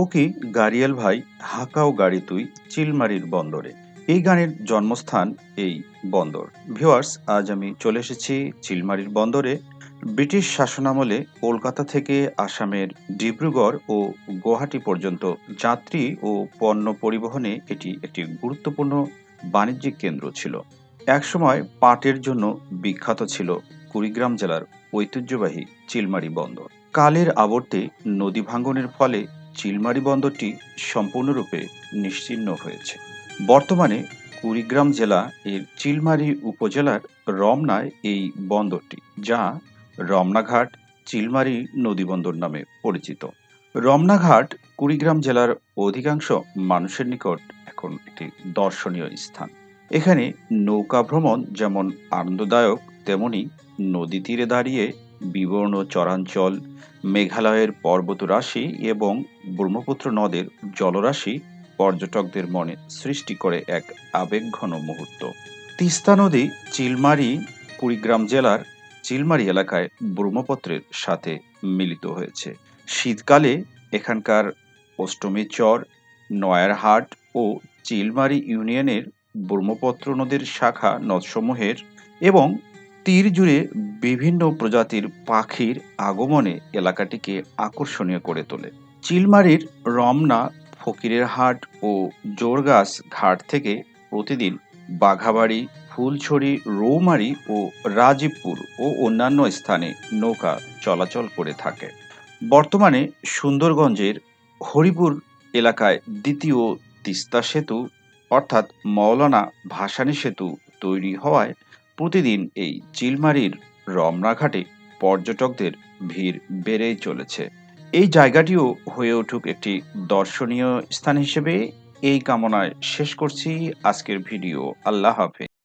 ও কি গাড়িয়াল ভাই, হাঁকাও গাড়ি তুই চিলমারির বন্দরে। এই গানের জন্মস্থান এই বন্দর। ভিওয়ার্স আজ আমি চলে এসেছি চিলমারির বন্দরে। ব্রিটিশ শাসনামলে কলকাতা থেকে আসামের ডিব্রুগড় ও গুয়াহাটি পর্যন্ত যাত্রী ও পণ্য পরিবহনে এটি একটি গুরুত্বপূর্ণ বাণিজ্যিক কেন্দ্র ছিল। একসময় পাটের জন্য বিখ্যাত ছিল কুড়িগ্রাম জেলার ঐতিহ্যবাহী চিলমারি বন্দর। কালের আবর্তে নদী ভাঙ্গনের ফলে চিলমারি বন্দরটি সম্পূর্ণরূপে নিশ্চিহ্ন হয়েছে। বর্তমানে কুড়িগ্রাম জেলা এর চিলমারি উপজেলার রমনায় এই বন্দরটি, যা রমনাঘাট চিলমারি নদীবন্দর নামে পরিচিত। রমনাঘাট কুড়িগ্রাম জেলার অধিকাংশ মানুষের নিকট এখন একটি দর্শনীয় স্থান। এখানে নৌকা ভ্রমণ যেমন আনন্দদায়ক, তেমনি নদী তীরে দাঁড়িয়ে বিবর্ণ চরাঞ্চল, মেঘালয়ের পর্বতরাশি এবং ব্রহ্মপুত্র নদের জলরাশি পর্যটকদের মনে সৃষ্টি করে এক আবেগঘন মুহূর্ত। তিস্তা নদী, চিলমারি, কুড়িগ্রাম জেলার চিলমারি এলাকায় ব্রহ্মপুত্রের সাথে মিলিত হয়েছে। শীতকালে এখানকার অষ্টমী চর, নয়ারহাট ও চিলমারি ইউনিয়নের ব্রহ্মপুত্র নদীর শাখা নদসমূহের এবং তীর জুড়ে বিভিন্ন প্রজাতির পাখির আগমনে এলাকাটিকে আকর্ষণীয় করে তোলে। চিলমারির রমনা, ফকিরের হাট ও জোরগাছ ঘাট থেকে প্রতিদিন বাঘাবাড়ি, ফুলছড়ি, রৌমারি ও রাজীবপুর ও অন্যান্য স্থানে নৌকা চলাচল করে থাকে। বর্তমানে সুন্দরগঞ্জের হরিপুর এলাকায় দ্বিতীয় তিস্তা সেতু অর্থাৎ মৌলানা ভাসানী সেতু তৈরি হওয়ায় প্রতিদিন এই চিলমারির রমনাঘাটে পর্যটকদের ভিড় বেড়েই চলেছে। এই জায়গাটিও হয়ে উঠুক একটি দর্শনীয় স্থান হিসেবে। এই কামনায় শেষ করছি আজকের ভিডিও। আল্লাহ হাফেজ।